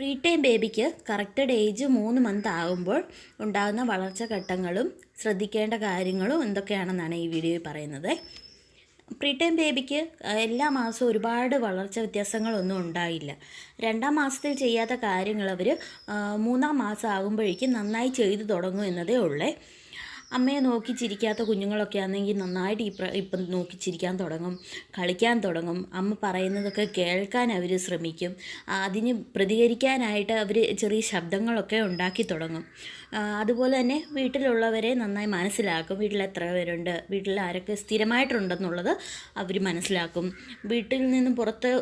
Pre time ബേബിക്ക് corrected age മൂന്ന് month ആകുമ്പോൾ ഉണ്ടാകുന്ന വളർച്ച ഘട്ടങ്ങളും ശ്രദ്ധിക്കേണ്ട കാര്യങ്ങളും എന്തൊക്കെയാണെന്നാണ് ഈ വീഡിയോയിൽ പറയുന്നത്. പ്രീ ടൈം ബേബിക്ക് എല്ലാ മാസവും ഒരുപാട് വളർച്ച വ്യത്യാസങ്ങളൊന്നും ഉണ്ടായില്ല. രണ്ടാം മാസത്തിൽ ചെയ്യാത്ത കാര്യങ്ങൾ അവർ മൂന്നാം മാസം ആകുമ്പോഴേക്കും നന്നായി ചെയ്തു തുടങ്ങും എന്നതേ ഉള്ളേ. അമ്മയെ നോക്കി ചിരിക്കാത്ത കുഞ്ഞുങ്ങളൊക്കെ ആണെങ്കിൽ നന്നായിട്ട് ഇപ്പം ഇപ്പം നോക്കി ചിരിക്കാൻ തുടങ്ങും കളിക്കാൻ തുടങ്ങും. അമ്മ പറയുന്നതൊക്കെ കേൾക്കാൻ അവർ ശ്രമിക്കും. അതിന് പ്രതികരിക്കാനായിട്ട് അവർ ചെറിയ ശബ്ദങ്ങളൊക്കെ ഉണ്ടാക്കി തുടങ്ങും. അതുപോലെ തന്നെ വീട്ടിലുള്ളവരെ നന്നായി മനസ്സിലാക്കും. വീട്ടിൽ എത്ര പേരുണ്ട് വീട്ടിൽ ആരൊക്കെ സ്ഥിരമായിട്ടുണ്ടെന്നുള്ളത് അവർ മനസ്സിലാക്കും. വീട്ടിൽ നിന്നും പുറത്ത്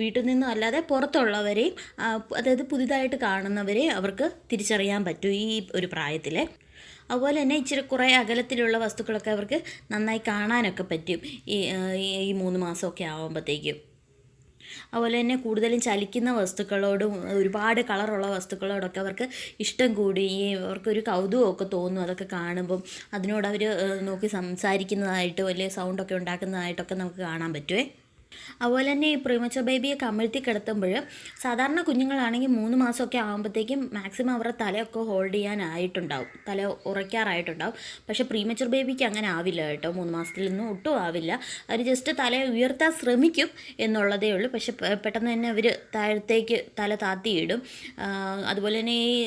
വീട്ടിൽ നിന്നും അല്ലാതെ പുറത്തുള്ളവരെയും അതായത് പുതിയതായിട്ട് കാണുന്നവരെ അവർക്ക് തിരിച്ചറിയാൻ പറ്റും ഈ ഒരു പ്രായത്തിൽ അതുപോലെ തന്നെ ഇച്ചിരി കുറേ അകലത്തിലുള്ള വസ്തുക്കളൊക്കെ അവർക്ക് നന്നായി കാണാനൊക്കെ പറ്റും. ഈ ഈ- മൂന്ന് മാസമൊക്കെ ആകുമ്പോഴത്തേക്കും അതുപോലെ തന്നെ കൂടുതലും ചലിക്കുന്ന വസ്തുക്കളോടും ഒരുപാട് കളറുള്ള വസ്തുക്കളോടൊക്കെ അവർക്ക് ഇഷ്ടം കൂടി. അവർക്കൊരു കൗതുകമൊക്കെ തോന്നും അതൊക്കെ കാണുമ്പം. അതിനോട് അവർ നോക്കി സംസാരിക്കുന്നതായിട്ട് വലിയ സൗണ്ടൊക്കെ ഉണ്ടാക്കുന്നതായിട്ടൊക്കെ നമുക്ക് കാണാൻ പറ്റുമേ അതുപോലെ തന്നെ ഈ പ്രീമച്ചർ ബേബിയെ കമിഴ്ത്തി കിടത്തുമ്പോൾ സാധാരണ കുഞ്ഞുങ്ങളാണെങ്കിൽ മൂന്ന് മാസമൊക്കെ ആകുമ്പോഴത്തേക്കും മാക്സിമം അവരുടെ തലയൊക്കെ ഹോൾഡ് ചെയ്യാനായിട്ടുണ്ടാവും. തല ഉറയ്ക്കാറായിട്ടുണ്ടാവും. പക്ഷെ പ്രീമച്ചർ ബേബിക്ക് അങ്ങനെ ആവില്ല കേട്ടോ. മൂന്ന് മാസത്തിലൊന്നും ഒട്ടും ആവില്ല. അവർ ജസ്റ്റ് തല ഉയർത്താൻ ശ്രമിക്കും എന്നുള്ളതേ ഉള്ളൂ. പക്ഷെ പെട്ടെന്ന് തന്നെ അവർ താഴത്തേക്ക് തല താത്തിയിടും. അതുപോലെ തന്നെ ഈ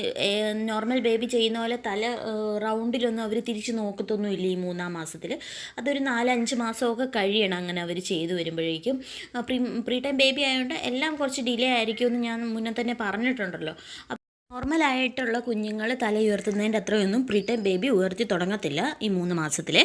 നോർമൽ ബേബി ചെയ്യുന്ന പോലെ തല റൗണ്ടിലൊന്നും അവർ തിരിച്ച് നോക്കത്തൊന്നുമില്ല ഈ മൂന്നാം മാസത്തിൽ അതൊരു നാലഞ്ച് മാസമൊക്കെ കഴിയണം അങ്ങനെ അവർ ചെയ്തു വരുമ്പോഴേക്കും. പ്രീ പ്രീ ടൈം ബേബി ആയതുകൊണ്ട് എല്ലാം കുറച്ച് ഡിലേ ആയിരിക്കും എന്ന് ഞാൻ മുന്നേ തന്നെ പറഞ്ഞിട്ടുണ്ടല്ലോ. നോർമലായിട്ടുള്ള കുഞ്ഞുങ്ങൾ തല ഉയർത്തുന്നതിന്റെ അത്രയൊന്നും പ്രീ ടൈം ബേബി ഉയർത്തി തുടങ്ങത്തില്ല ഈ മൂന്ന് മാസത്തിൽ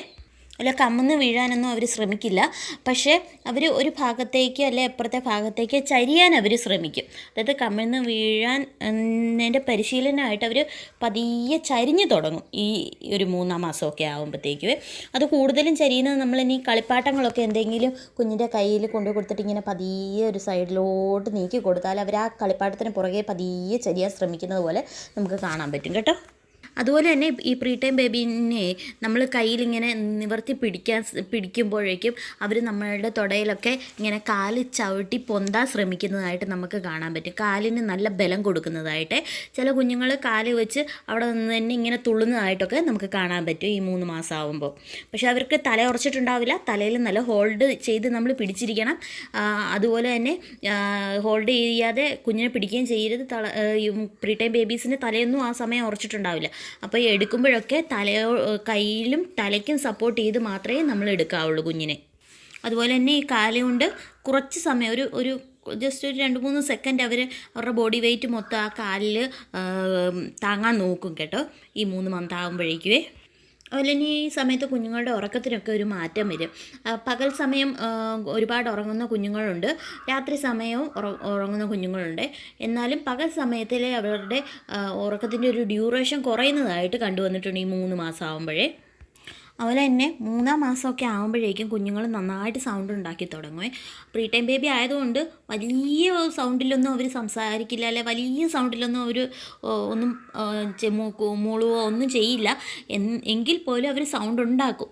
അല്ല കമ്മുന്ന് വീഴാനൊന്നും അവർ ശ്രമിക്കില്ല. പക്ഷേ അവർ ഒരു ഭാഗത്തേക്ക് അല്ലെ അപ്പുറത്തെ ഭാഗത്തേക്ക് ചരിയാൻ അവർ ശ്രമിക്കും. അതായത് കമ്മിന്ന് വീഴാൻ എന്നതിന്റെ പരിശീലനമായിട്ട് അവർ പതിയെ ചരിഞ്ഞു തുടങ്ങും ഈ ഒരു മൂന്നാം മാസമൊക്കെ ആകുമ്പോഴത്തേക്കും അത് കൂടുതലും ചരിയുന്നത് നമ്മൾ ഇനി കളിപ്പാട്ടങ്ങളൊക്കെ എന്തെങ്കിലും കുഞ്ഞിന്റെ കയ്യിൽ കൊണ്ടു കൊടുത്തിട്ട് ഇങ്ങനെ പതിയെ ഒരു സൈഡിലോട്ട് നീക്കി കൊടുത്താൽ അവർ ആ കളിപ്പാട്ടത്തിന് പുറകെ പതിയെ ചരിയാൻ ശ്രമിക്കുന്നത് പോലെ നമുക്ക് കാണാൻ പറ്റും. കേട്ടോ? അതുപോലെ തന്നെ ഈ പ്രീ ടൈം ബേബീനെ നമ്മൾ കയ്യിലിങ്ങനെ നിവർത്തി പിടിക്കാൻ പിടിക്കുമ്പോഴേക്കും അവർ നമ്മളുടെ തുടയിലൊക്കെ ഇങ്ങനെ കാൽ ചവിട്ടി പൊന്താൻ ശ്രമിക്കുന്നതായിട്ട് നമുക്ക് കാണാൻ പറ്റും. കാലിന് നല്ല ബലം കൊടുക്കുന്നതായിട്ട്. ചില കുഞ്ഞുങ്ങൾ കാൽ വെച്ച് അവിടെ നിന്ന് തന്നെ ഇങ്ങനെ തുള്ളുന്നതായിട്ടൊക്കെ നമുക്ക് കാണാൻ പറ്റും ഈ മൂന്ന് മാസം ആകുമ്പോൾ പക്ഷെ അവർക്ക് തല ഉറച്ചിട്ടുണ്ടാവില്ല. തലയിൽ നല്ല ഹോൾഡ് ചെയ്ത് നമ്മൾ പിടിച്ചിരിക്കണം. അതുപോലെ തന്നെ ഹോൾഡ് ചെയ്യാതെ കുഞ്ഞിനെ പിടിക്കുകയും ചെയ്യരുത്. ഈ പ്രീ ടൈം ബേബീസിന് തലയൊന്നും ആ സമയം ഉറച്ചിട്ടുണ്ടാവില്ല. അപ്പോൾ എടുക്കുമ്പോഴൊക്കെ തലയോ കയ്യിലും തലയ്ക്കും സപ്പോർട്ട് ചെയ്ത് മാത്രമേ നമ്മൾ എടുക്കാവുള്ളൂ കുഞ്ഞിനെ. അതുപോലെ തന്നെ ഈ കാല കൊണ്ട് കുറച്ച് സമയം ഒരു ഒരു ജസ്റ്റ് ഒരു രണ്ട് മൂന്ന് സെക്കൻഡ് അവർ അവരുടെ ബോഡി വെയിറ്റ് മൊത്തം ആ കാലിൽ താങ്ങാൻ നോക്കും കേട്ടോ. ഈ മൂന്ന് മന്ത് ആകുമ്പോഴേക്കുവേ അതുപോലെ തന്നെ ഈ സമയത്ത് കുഞ്ഞുങ്ങളുടെ ഉറക്കത്തിനൊക്കെ ഒരു മാറ്റം വരും. പകൽ സമയം ഒരുപാട് ഉറങ്ങുന്ന കുഞ്ഞുങ്ങളുണ്ട്. രാത്രി സമയവും ഉറ- ഉറങ്ങുന്ന കുഞ്ഞുങ്ങളുണ്ട്. എന്നാലും പകൽ സമയത്തിലെ അവരുടെ ഉറക്കത്തിന്റെ ഒരു ഡ്യൂറേഷൻ കുറയുന്നതായിട്ട് കണ്ടുവന്നിട്ടുണ്ട് ഈ മൂന്ന് മാസം ആകുമ്പോഴേ അതുപോലെ തന്നെ മൂന്നാം മാസമൊക്കെ ആകുമ്പോഴേക്കും കുഞ്ഞുങ്ങൾ നന്നായിട്ട് സൗണ്ട് ഉണ്ടാക്കി തുടങ്ങും പ്രീ ടൈം ബേബി ആയതുകൊണ്ട് വലിയ സൗണ്ടിലൊന്നും അവർ സംസാരിക്കില്ല അല്ലെ വലിയ സൗണ്ടിലൊന്നും അവർ ഒന്നും മൂളുവോ ഒന്നും ചെയ്യില്ല. എങ്കിൽ പോലും അവർ സൗണ്ട് ഉണ്ടാക്കും.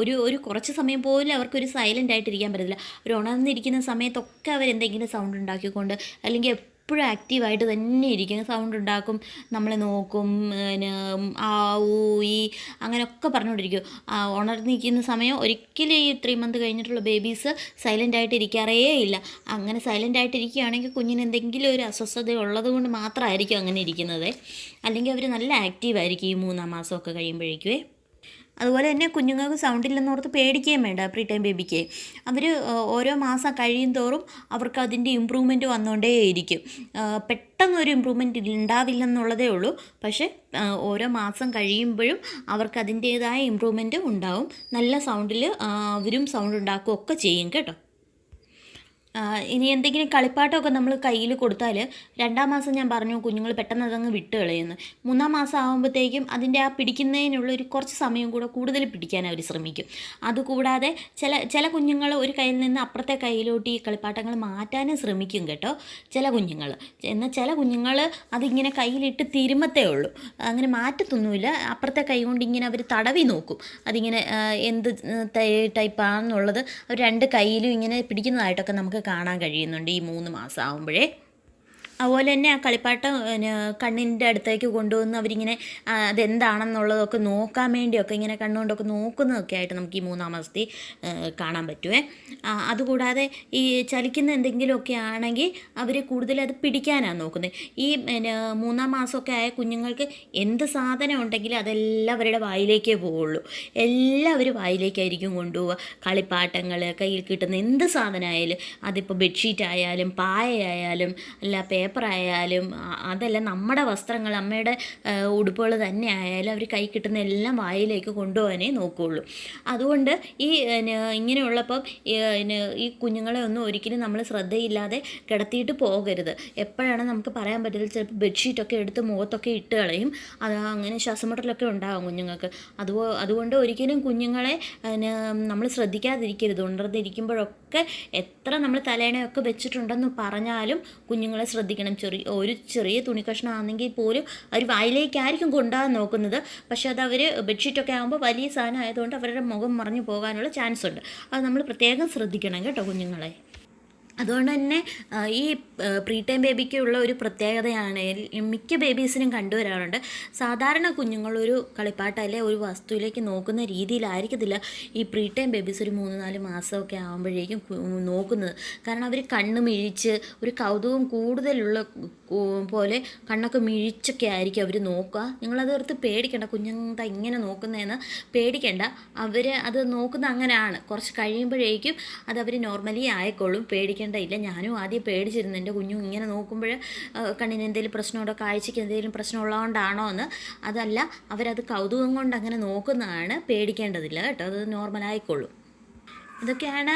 ഒരു ഒരു കുറച്ച് സമയം പോലും അവർക്കൊരു സൈലന്റ് ആയിട്ടിരിക്കാൻ പറ്റത്തില്ല. അവർ ഉണർന്നിരിക്കുന്ന സമയത്തൊക്കെ അവരെന്തെങ്കിലും സൗണ്ട് ഉണ്ടാക്കിക്കൊണ്ട് അല്ലെങ്കിൽ എപ്പോഴും ആക്റ്റീവായിട്ട് തന്നെ ഇരിക്കും. സൗണ്ട് ഉണ്ടാക്കും നമ്മളെ നോക്കും പിന്നെ ആ ഊ ഈ അങ്ങനെയൊക്കെ പറഞ്ഞുകൊണ്ടിരിക്കും. ഉണർന്നിരിക്കുന്ന സമയം ഒരിക്കലും ഈ ത്രീ മന്ത് കഴിഞ്ഞിട്ടുള്ള ബേബീസ് സൈലന്റ് ആയിട്ട് ഇരിക്കാറേ ഇല്ല. അങ്ങനെ സൈലന്റ് ആയിട്ട് ഇരിക്കുകയാണെങ്കിൽ കുഞ്ഞിന് എന്തെങ്കിലും ഒരു അസ്വസ്ഥത ഉള്ളത് കൊണ്ട് മാത്രമായിരിക്കും അങ്ങനെ ഇരിക്കുന്നത്. അല്ലെങ്കിൽ അവർ നല്ല ആക്റ്റീവായിരിക്കും ഈ മൂന്നാം മാസമൊക്കെ കഴിയുമ്പോഴേക്കുവേ. അതുപോലെ തന്നെ കുഞ്ഞുങ്ങൾക്ക് സൗണ്ടില്ലെന്നോർത്ത് പേടിക്കുകയും വേണ്ട പ്രീ ടൈം ബേബിക്ക്. അവർ ഓരോ മാസം കഴിയും തോറും അവർക്ക് അതിന്റെ ഇമ്പ്രൂവ്മെന്റ് വന്നുകൊണ്ടേയിരിക്കും പെട്ടെന്ന് ഒരു ഇമ്പ്രൂവ്മെന്റ് ഉണ്ടാവില്ലെന്നുള്ളതേ ഉള്ളൂ. പക്ഷേ ഓരോ മാസം കഴിയുമ്പോഴും അവർക്ക് അതിന്റേതായ ഇമ്പ്രൂവ്മെന്റ് ഉണ്ടാവും. നല്ല സൗണ്ടിൽ അവരും സൗണ്ട് ഉണ്ടാക്കുകയൊക്കെ ചെയ്യും കേട്ടോ. ഇനി എന്തെങ്കിലും കളിപ്പാട്ടമൊക്കെ നമ്മൾ കയ്യിൽ കൊടുത്താൽ രണ്ടാം മാസം ഞാൻ പറഞ്ഞു കുഞ്ഞുങ്ങൾ പെട്ടെന്ന് അതങ്ങ് വിട്ട് കളയുന്നു. മൂന്നാം മാസം ആകുമ്പോഴത്തേക്കും അതിന്റെ ആ പിടിക്കുന്നതിനുള്ള ഒരു കുറച്ച് സമയം കൂടെ കൂടുതൽ പിടിക്കാൻ അവർ ശ്രമിക്കും. അതുകൂടാതെ ചില ചില കുഞ്ഞുങ്ങൾ ഒരു കയ്യിൽ നിന്ന് അപ്പുറത്തെ കയ്യിലോട്ട് ഈ കളിപ്പാട്ടങ്ങൾ മാറ്റാനും ശ്രമിക്കും കേട്ടോ ചില കുഞ്ഞുങ്ങൾ എന്നാൽ ചില കുഞ്ഞുങ്ങൾ അതിങ്ങനെ കയ്യിലിട്ട് തിരുമത്തേ ഉള്ളൂ. അങ്ങനെ മാറ്റത്തൊന്നുമില്ല. അപ്പുറത്തെ കൈ കൊണ്ട് ഇങ്ങനെ അവർ തടവി നോക്കും. അതിങ്ങനെ എന്ത് ടൈപ്പാണെന്നുള്ളത് അവർ രണ്ട് കയ്യിലും ഇങ്ങനെ പിടിക്കുന്നതായിട്ടൊക്കെ നമുക്ക് കാണാൻ കഴിയുന്നുണ്ട് ഈ മൂന്ന് മാസം ആകുമ്പോഴേ അതുപോലെ തന്നെ ആ കളിപ്പാട്ടം കണ്ണിന്റെ അടുത്തേക്ക് കൊണ്ടുവന്ന് അവരിങ്ങനെ അതെന്താണെന്നുള്ളതൊക്കെ നോക്കാൻ വേണ്ടിയൊക്കെ ഇങ്ങനെ കണ്ണുകൊണ്ടൊക്കെ നോക്കുന്നതൊക്കെ ആയിട്ട് നമുക്ക് ഈ മൂന്നാം മാസത്തിൽ കാണാൻ പറ്റുമേ അതുകൂടാതെ ഈ ചലിക്കുന്ന എന്തെങ്കിലുമൊക്കെ ആണെങ്കിൽ അവർ കൂടുതൽ അത് പിടിക്കാനാണ് നോക്കുന്നത്. ഈ മൂന്നാം മാസമൊക്കെ ആയ കുഞ്ഞുങ്ങൾക്ക് എന്ത് സാധനം ഉണ്ടെങ്കിലും അതെല്ലാം അവരുടെ വായിലേക്കേ പോവുള്ളൂ. എല്ലാവരും വായിലേക്കായിരിക്കും കൊണ്ടുപോവുക. കളിപ്പാട്ടങ്ങൾ കയ്യിൽ കിട്ടുന്ന എന്ത് സാധനമായാലും അതിപ്പോൾ ബെഡ്ഷീറ്റ് ആയാലും പായയായാലും അല്ല പേപ്പർ ആയാലും അതെല്ലാം നമ്മുടെ വസ്ത്രങ്ങൾ അമ്മയുടെ ഉടുപ്പുകൾ തന്നെ ആയാലും അവർ കൈ കിട്ടുന്ന എല്ലാം വായിലേക്ക് കൊണ്ടുപോകാനേ നോക്കുകയുള്ളൂ അതുകൊണ്ട് ഈ ഇങ്ങനെയുള്ളപ്പം ഈ കുഞ്ഞുങ്ങളെ ഒന്നും ഒരിക്കലും നമ്മൾ ശ്രദ്ധയില്ലാതെ കിടത്തിയിട്ട് പോകരുത്. എപ്പോഴാണ് നമുക്ക് പറയാൻ പറ്റില്ല ചിലപ്പോൾ ബെഡ്ഷീറ്റൊക്കെ എടുത്ത് മുഖത്തൊക്കെ ഇട്ട് കളയും. അത് അങ്ങനെ ശ്വാസമുട്ടലൊക്കെ ഉണ്ടാകും കുഞ്ഞുങ്ങൾക്ക്. അതുപോ അതുകൊണ്ട് ഒരിക്കലും കുഞ്ഞുങ്ങളെ നമ്മൾ ശ്രദ്ധിക്കാതിരിക്കരുത്. ഉണർന്നിരിക്കുമ്പോഴൊക്കെ എത്ര നമ്മൾ തലേണയൊക്കെ വെച്ചിട്ടുണ്ടെന്ന് പറഞ്ഞാലും കുഞ്ഞുങ്ങളെ ശ്രദ്ധിക്കണം ചെറിയ ഒരു ചെറിയ തുണി കഷ്ണമാണെങ്കിൽ പോലും അവർ വായിലേക്കായിരിക്കും കൊണ്ടുപോകാൻ നോക്കുന്നത്. പക്ഷേ അത് അവർ ബെഡ്ഷീറ്റൊക്കെ ആകുമ്പോൾ വലിയ സാധനം ആയതുകൊണ്ട് അവരുടെ മുഖം മറിഞ്ഞു പോകാനുള്ള ചാൻസ് ഉണ്ട് അത് നമ്മൾ പ്രത്യേകം ശ്രദ്ധിക്കണം കേട്ടോ കുഞ്ഞുങ്ങളെ. അതുകൊണ്ട് തന്നെ ഈ പ്രീ ടൈം ബേബിക്കുള്ള ഒരു പ്രത്യേകതയാണ് മിക്ക ബേബീസിനും കണ്ടുവരാറുണ്ട് സാധാരണ കുഞ്ഞുങ്ങളൊരു അല്ലെങ്കിൽ ഒരു വസ്തുവിലേക്ക് നോക്കുന്ന രീതിയിലായിരിക്കത്തില്ല ഈ പ്രീ ടൈം ബേബീസ് ഒരു മൂന്ന് നാല് മാസമൊക്കെ ആകുമ്പോഴേക്കും നോക്കുന്നത്. കാരണം അവർ കണ്ണ് മിഴിച്ച് ഒരു കൗതുകം കൂടുതലുള്ള പോലെ കണ്ണൊക്കെ മിഴിച്ചൊക്കെ ആയിരിക്കും അവർ നോക്കുക. നിങ്ങളത് ഓർത്ത് പേടിക്കേണ്ട കുഞ്ഞുങ്ങളെ ഇങ്ങനെ നോക്കുന്നതെന്ന് പേടിക്കേണ്ട. അവർ അത് നോക്കുന്ന അങ്ങനെയാണ്. കുറച്ച് കഴിയുമ്പോഴേക്കും അത് നോർമലി ആയിക്കോളും പേടിക്കേണ്ട. ഇല്ല ഞാനും ആദ്യം പേടിച്ചിരുന്നു. എന്റെ കുഞ്ഞു ഇങ്ങനെ നോക്കുമ്പോൾ കണ്ണിന് എന്തെങ്കിലും പ്രശ്നമുണ്ടോ കാഴ്ചയ്ക്ക് എന്തെങ്കിലും പ്രശ്നമുള്ളതുകൊണ്ടാണോ എന്ന്. അതല്ല അവരത് കൗതുകം കൊണ്ട് അങ്ങനെ നോക്കുന്നതാണ് പേടിക്കേണ്ടതില്ല കേട്ടോ. അത് നോർമൽ ആയിക്കോളും. ഇതൊക്കെയാണ്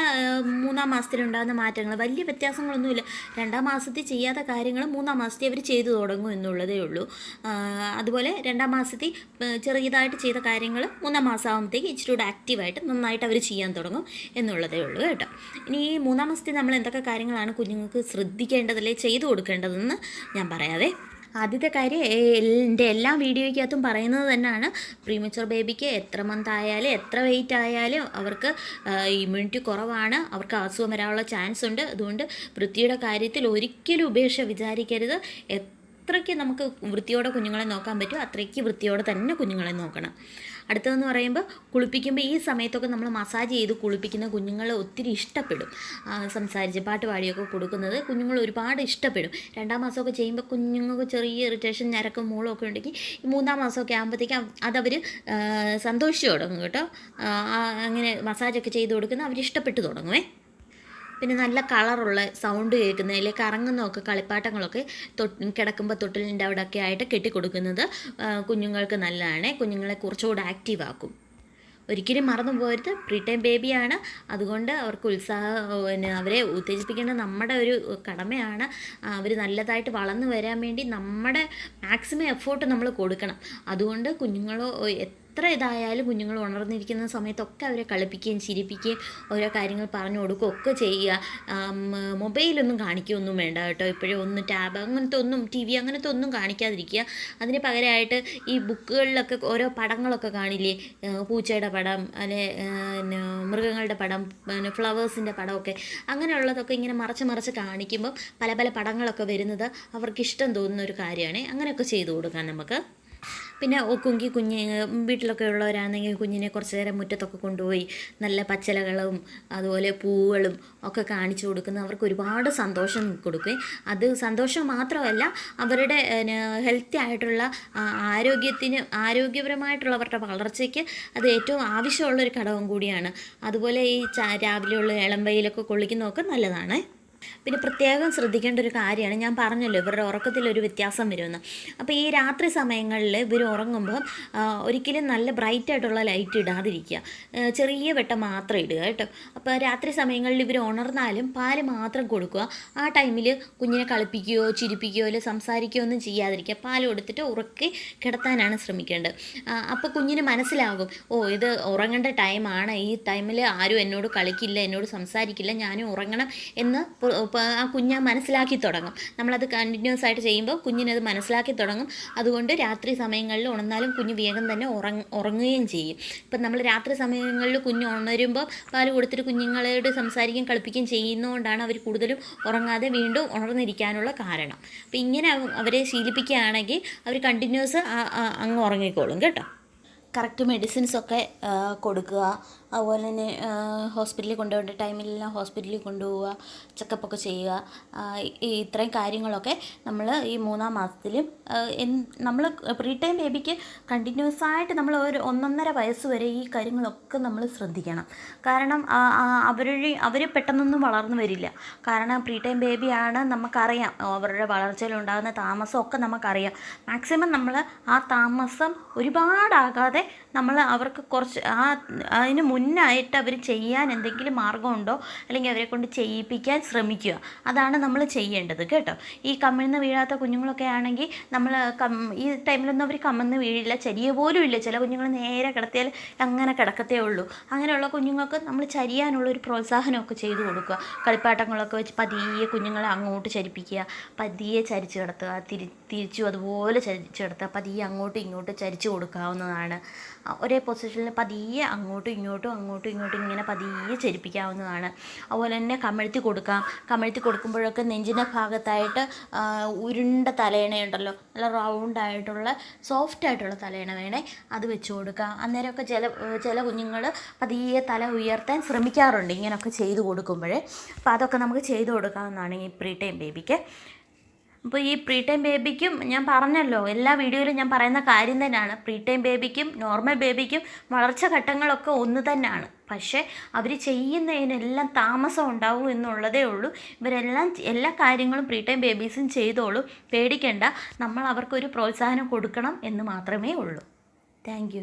മൂന്നാം മാസത്തിലുണ്ടാകുന്ന മാറ്റങ്ങൾ. വലിയ വ്യത്യാസങ്ങളൊന്നുമില്ല. രണ്ടാം മാസത്തിൽ ചെയ്യാത്ത കാര്യങ്ങൾ മൂന്നാം മാസത്തിൽ അവർ ചെയ്തു തുടങ്ങും എന്നുള്ളതേ ഉള്ളൂ. അതുപോലെ രണ്ടാം മാസത്തിൽ ചെറിയതായിട്ട് ചെയ്ത കാര്യങ്ങൾ മൂന്നാം മാസം ആകുമ്പോഴത്തേക്ക് ഇച്ചിരി കൂടെ ആക്റ്റീവായിട്ട് നന്നായിട്ട് അവർ ചെയ്യാൻ തുടങ്ങും എന്നുള്ളതേ ഉള്ളൂ കേട്ടോ. ഇനി ഈ മൂന്നാം മാസത്തിൽ നമ്മൾ എന്തൊക്കെ കാര്യങ്ങളാണ് കുഞ്ഞുങ്ങൾക്ക് ശ്രദ്ധിക്കേണ്ടതല്ലേ ചെയ്തു കൊടുക്കേണ്ടതെന്ന് ഞാൻ പറയാവേ. ആദ്യത്തെ കാര്യം എന്റെ എല്ലാ വീഡിയോയ്ക്കകത്തും പറയുന്നത് തന്നെയാണ് പ്രീമച്ചുവർ ബേബിക്ക് എത്ര മന്ത് ആയാലും എത്ര വെയിറ്റ് ആയാലും അവർക്ക് ഇമ്മ്യൂണിറ്റി കുറവാണ് അവർക്ക് അസുഖം വരാനുള്ള ചാൻസ് ഉണ്ട്. അതുകൊണ്ട് വൃത്തിയുടെ കാര്യത്തിൽ ഒരിക്കലും ഉപേക്ഷ വിചാരിക്കരുത്. എത്രയ്ക്ക് നമുക്ക് വൃത്തിയോടെ കുഞ്ഞുങ്ങളെ നോക്കാൻ പറ്റുമോ അത്രയ്ക്ക് വൃത്തിയോടെ തന്നെ കുഞ്ഞുങ്ങളെ നോക്കണം. അടുത്തതെന്ന് പറയുമ്പോൾ കുളിപ്പിക്കുമ്പോൾ ഈ സമയത്തൊക്കെ നമ്മൾ മസാജ് ചെയ്ത് കുളിപ്പിക്കുന്ന കുഞ്ഞുങ്ങൾ ഒത്തിരി ഇഷ്ടപ്പെടും. സംസാരിച്ച് പാട്ട് പാടിയൊക്കെ കൊടുക്കുന്നത് കുഞ്ഞുങ്ങൾ ഒരുപാട് ഇഷ്ടപ്പെടും. രണ്ടാം മാസമൊക്കെ ചെയ്യുമ്പോൾ കുഞ്ഞുങ്ങൾക്ക് ചെറിയ ഇറിറ്റേഷൻ ഞരക്കും മൂളും ഒക്കെ ഉണ്ടെങ്കിൽ മൂന്നാം മാസമൊക്കെ ആകുമ്പോഴത്തേക്കും അതവർ സന്തോഷിച്ച് തുടങ്ങും കേട്ടോ. അങ്ങനെ മസാജൊക്കെ ചെയ്ത് കൊടുക്കുന്ന അവർ ഇഷ്ടപ്പെട്ട് തുടങ്ങുമേ പിന്നെ നല്ല കളറുള്ള സൗണ്ട് കേൾക്കുന്ന അല്ലെങ്കിൽ കറങ്ങുന്നതൊക്കെ കളിപ്പാട്ടങ്ങളൊക്കെ തൊട്ട് കിടക്കുമ്പോൾ തൊട്ടിലിന്റെ അവിടെയൊക്കെ ആയിട്ട് കെട്ടിക്കൊടുക്കുന്നത് കുഞ്ഞുങ്ങൾക്ക് നല്ലതാണ്. കുഞ്ഞുങ്ങളെ കുറച്ചുകൂടെ ആക്റ്റീവ് ആക്കും. ഒരിക്കലും മറന്നു പോകരുത്. പ്രീ ടൈം ബേബിയാണ് അതുകൊണ്ട് അവർക്ക് ഉത്സാഹം പിന്നെ അവരെ ഉത്തേജിപ്പിക്കേണ്ട നമ്മുടെ ഒരു കടമയാണ്. അവർ നല്ലതായിട്ട് വളർന്നു വരാൻ വേണ്ടി നമ്മുടെ മാക്സിമം എഫേർട്ട് നമ്മൾ കൊടുക്കണം. അതുകൊണ്ട് കുഞ്ഞുങ്ങൾ എത്ര ഇതായാലും കുഞ്ഞുങ്ങൾ ഉണർന്നിരിക്കുന്ന സമയത്തൊക്കെ അവരെ കളിപ്പിക്കുകയും ചിരിപ്പിക്കുകയും ഓരോ കാര്യങ്ങൾ പറഞ്ഞു കൊടുക്കുകയും ഒക്കെ ചെയ്യുക. മൊബൈലൊന്നും കാണിക്കുകയൊന്നും വേണ്ട കേട്ടോ. ഇപ്പോഴും ഒന്ന് ടാബ് അങ്ങനത്തെ ഒന്നും ടി വി അങ്ങനത്തെ ഒന്നും കാണിക്കാതിരിക്കുക. അതിന് പകരമായിട്ട് ഈ ബുക്കുകളിലൊക്കെ ഓരോ പടങ്ങളൊക്കെ കാണില്ലേ? പൂച്ചയുടെ പടം അല്ലെ മൃഗങ്ങളുടെ പടം പിന്നെ ഫ്ലവേഴ്സിന്റെ പടമൊക്കെ. അങ്ങനെയുള്ളതൊക്കെ ഇങ്ങനെ മറച്ച് മറച്ച് കാണിക്കുമ്പോൾ പല പല പടങ്ങളൊക്കെ വരുന്നത് അവർക്ക് ഇഷ്ടം തോന്നുന്ന ഒരു കാര്യമാണ്. അങ്ങനെയൊക്കെ ചെയ്തു കൊടുക്കാം നമുക്ക്. പിന്നെ കുങ്കി കുഞ്ഞ് വീട്ടിലൊക്കെ ഉള്ളവരാണെങ്കിൽ കുഞ്ഞിനെ കുറച്ച് നേരം മുറ്റത്തൊക്കെ കൊണ്ടുപോയി നല്ല പച്ചിലകളും അതുപോലെ പൂവുകളും ഒക്കെ കാണിച്ചു കൊടുക്കുന്ന അവർക്ക് ഒരുപാട് സന്തോഷം കൊടുക്കുകയും അത് സന്തോഷം മാത്രമല്ല അവരുടെ ഹെൽത്തി ആയിട്ടുള്ള ആരോഗ്യത്തിന് ആരോഗ്യപരമായിട്ടുള്ള അവരുടെ വളർച്ചയ്ക്ക് അത് ഏറ്റവും ആവശ്യമുള്ളൊരു ഘടകം കൂടിയാണ്. അതുപോലെ ഈ രാവിലെയുള്ള ഇളം വെയിലൊക്കെ കൊള്ളിക്കുന്നതൊക്കെ നല്ലതാണ്. പിന്നെ പ്രത്യേകം ശ്രദ്ധിക്കേണ്ട ഒരു കാര്യമാണ്. ഞാൻ പറഞ്ഞല്ലോ ഇവരുടെ ഉറക്കത്തിൽ ഒരു വ്യത്യാസം വരുമെന്ന്. അപ്പോൾ ഈ രാത്രി സമയങ്ങളിൽ ഇവർ ഉറങ്ങുമ്പോൾ ഒരിക്കലും നല്ല ബ്രൈറ്റ് ആയിട്ടുള്ള ലൈറ്റ് ഇടാതിരിക്കുക. ചെറിയ വെട്ടം മാത്രം ഇടുക കേട്ടോ. അപ്പോൾ രാത്രി സമയങ്ങളിൽ ഇവർ ഉണർന്നാലും പാൽ മാത്രം കൊടുക്കുക. ആ ടൈമിൽ കുഞ്ഞിനെ കളിപ്പിക്കുകയോ ചിരിപ്പിക്കുകയോ അല്ലെങ്കിൽ സംസാരിക്കുകയോ ഒന്നും ചെയ്യാതിരിക്കുക. പാൽ കൊടുത്തിട്ട് ഉറക്കി കിടത്താനാണ് ശ്രമിക്കേണ്ടത്. അപ്പോൾ കുഞ്ഞിന് മനസ്സിലാകും ഓ ഇത് ഉറങ്ങേണ്ട ടൈമാണ്. ഈ ടൈമിൽ ആരും എന്നോട് കളിക്കില്ല എന്നോട് സംസാരിക്കില്ല ഞാനും ഉറങ്ങണം എന്ന് ആ കുഞ്ഞാ മനസ്സിലാക്കി തുടങ്ങും. നമ്മളത് കണ്ടിന്യൂസ് ആയിട്ട് ചെയ്യുമ്പോൾ കുഞ്ഞിനത് മനസ്സിലാക്കി തുടങ്ങും. അതുകൊണ്ട് രാത്രി സമയങ്ങളിൽ ഉണർന്നാലും കുഞ്ഞ് വേഗം തന്നെ ഉറങ്ങ ഉറങ്ങുകയും ചെയ്യും. ഇപ്പം നമ്മൾ രാത്രി സമയങ്ങളിൽ കുഞ്ഞ് ഉണരുമ്പോൾ പാൽ കൊടുത്തിട്ട് കുഞ്ഞുങ്ങളോട് സംസാരിക്കുകയും കളിപ്പിക്കുകയും ചെയ്യുന്നതുകൊണ്ടാണ് അവർ കൂടുതലും ഉറങ്ങാതെ വീണ്ടും ഉണർന്നിരിക്കാനുള്ള കാരണം. അപ്പം ഇങ്ങനെ അവരെ ശീലിപ്പിക്കുകയാണെങ്കിൽ അവർ കണ്ടിന്യൂസ് അങ്ങ് ഉറങ്ങിക്കോളും കേട്ടോ. കറക്റ്റ് മെഡിസിൻസൊക്കെ കൊടുക്കുക. അതുപോലെ തന്നെ ഹോസ്പിറ്റലിൽ കൊണ്ടുപോകേണ്ട ടൈമിലെല്ലാം ഹോസ്പിറ്റലിൽ കൊണ്ടുപോവുക ചെക്കപ്പൊക്കെ ചെയ്യുക ഈ ഇത്രയും കാര്യങ്ങളൊക്കെ നമ്മൾ ഈ മൂന്നാം മാസത്തിലും നമ്മൾ പ്രീ ടൈം ബേബിക്ക് കണ്ടിന്യൂസ് ആയിട്ട് നമ്മൾ ഒരു ഒന്നൊന്നര വയസ്സ് വരെ ഈ കാര്യങ്ങളൊക്കെ നമ്മൾ ശ്രദ്ധിക്കണം. കാരണം അവർ അവർ പെട്ടെന്നൊന്നും വളർന്നു വരില്ല. കാരണം പ്രീ ടൈം ബേബിയാണ് നമുക്കറിയാം. അവരുടെ വളർച്ചയിലുണ്ടാകുന്ന താമസമൊക്കെ നമുക്കറിയാം. മാക്സിമം നമ്മൾ ആ താമസം ഒരുപാടാകാതെ നമ്മൾ അവർക്ക് കുറച്ച് ആ അതിന് മുന്നായിട്ട് അവർ ചെയ്യാൻ എന്തെങ്കിലും മാർഗമുണ്ടോ? അല്ലെങ്കിൽ അവരെ കൊണ്ട് ചെയ്യിപ്പിക്കാൻ ശ്രമിക്കുക. അതാണ് നമ്മൾ ചെയ്യേണ്ടത് കേട്ടോ. ഈ കമ്മിന്ന് വീഴാത്ത കുഞ്ഞുങ്ങളൊക്കെ ആണെങ്കിൽ നമ്മൾ ഈ ടൈമിലൊന്നും അവർ കമ്മിന്ന് വീഴില്ല. ചരിയ പോലും ഇല്ല. ചില കുഞ്ഞുങ്ങൾ നേരെ കിടത്തിയാൽ അങ്ങനെ കിടക്കത്തേ ഉള്ളൂ. അങ്ങനെയുള്ള കുഞ്ഞുങ്ങൾക്ക് നമ്മൾ ചരിയാനുള്ള ഒരു പ്രോത്സാഹനമൊക്കെ ചെയ്തു കൊടുക്കുക. കളിപ്പാട്ടങ്ങളൊക്കെ വെച്ച് പതിയെ കുഞ്ഞുങ്ങളെ അങ്ങോട്ട് ചരിപ്പിക്കുക. പതിയെ ചരിച്ച് കിടത്തുക. തിരി തിരിച്ചു അതുപോലെ ചരിച്ച് കിടത്തുക. പതിയെ അങ്ങോട്ടും ഇങ്ങോട്ടും ചരിച്ച് കൊടുക്കാവുന്നതാണ്. ഒരേ പൊസിഷനിൽ പതിയെ അങ്ങോട്ടും ഇങ്ങോട്ടും അങ്ങോട്ടും ഇങ്ങോട്ടും ഇങ്ങനെ പതിയെ ചരിപ്പിക്കാവുന്നതാണ്. അതുപോലെ തന്നെ കമഴ്ത്തി കൊടുക്കാം. കമഴ്ത്തി കൊടുക്കുമ്പോഴൊക്കെ നെഞ്ചിന്റെ ഭാഗത്തായിട്ട് ഉരുണ്ട തലയണയുണ്ടല്ലോ നല്ല റൗണ്ടായിട്ടുള്ള സോഫ്റ്റ് ആയിട്ടുള്ള തലയണ വേണേ അത് വെച്ച് കൊടുക്കാം. അന്നേരമൊക്കെ ചില ചില കുഞ്ഞുങ്ങൾ പതിയെ തല ഉയർത്താൻ ശ്രമിക്കാറുണ്ട് ഇങ്ങനെയൊക്കെ ചെയ്തു കൊടുക്കുമ്പോഴേ. അപ്പോൾ അതൊക്കെ നമുക്ക് ചെയ്തു കൊടുക്കാവുന്നതാണ് ഈ പ്രീ ടൈം ബേബിക്ക് അപ്പോൾ ഈ പ്രീ ടൈം ബേബിക്കും ഞാൻ പറഞ്ഞല്ലോ എല്ലാ വീഡിയോയിലും ഞാൻ പറയുന്ന കാര്യം തന്നെയാണ്. പ്രീ ടൈം ബേബിക്കും നോർമൽ ബേബിക്കും വളർച്ച ഘട്ടങ്ങളൊക്കെ ഒന്ന് തന്നെയാണ്. പക്ഷേ അവർ ചെയ്യുന്നതിനെല്ലാം താമസം ഉണ്ടാവും എന്നുള്ളതേ ഉള്ളൂ. ഇവരെല്ലാം എല്ലാ കാര്യങ്ങളും പ്രീ ടൈം ബേബീസും ചെയ്തോളും. പേടിക്കേണ്ട. നമ്മൾ അവർക്കൊരു പ്രോത്സാഹനം കൊടുക്കണം എന്ന് മാത്രമേ ഉള്ളൂ. താങ്ക്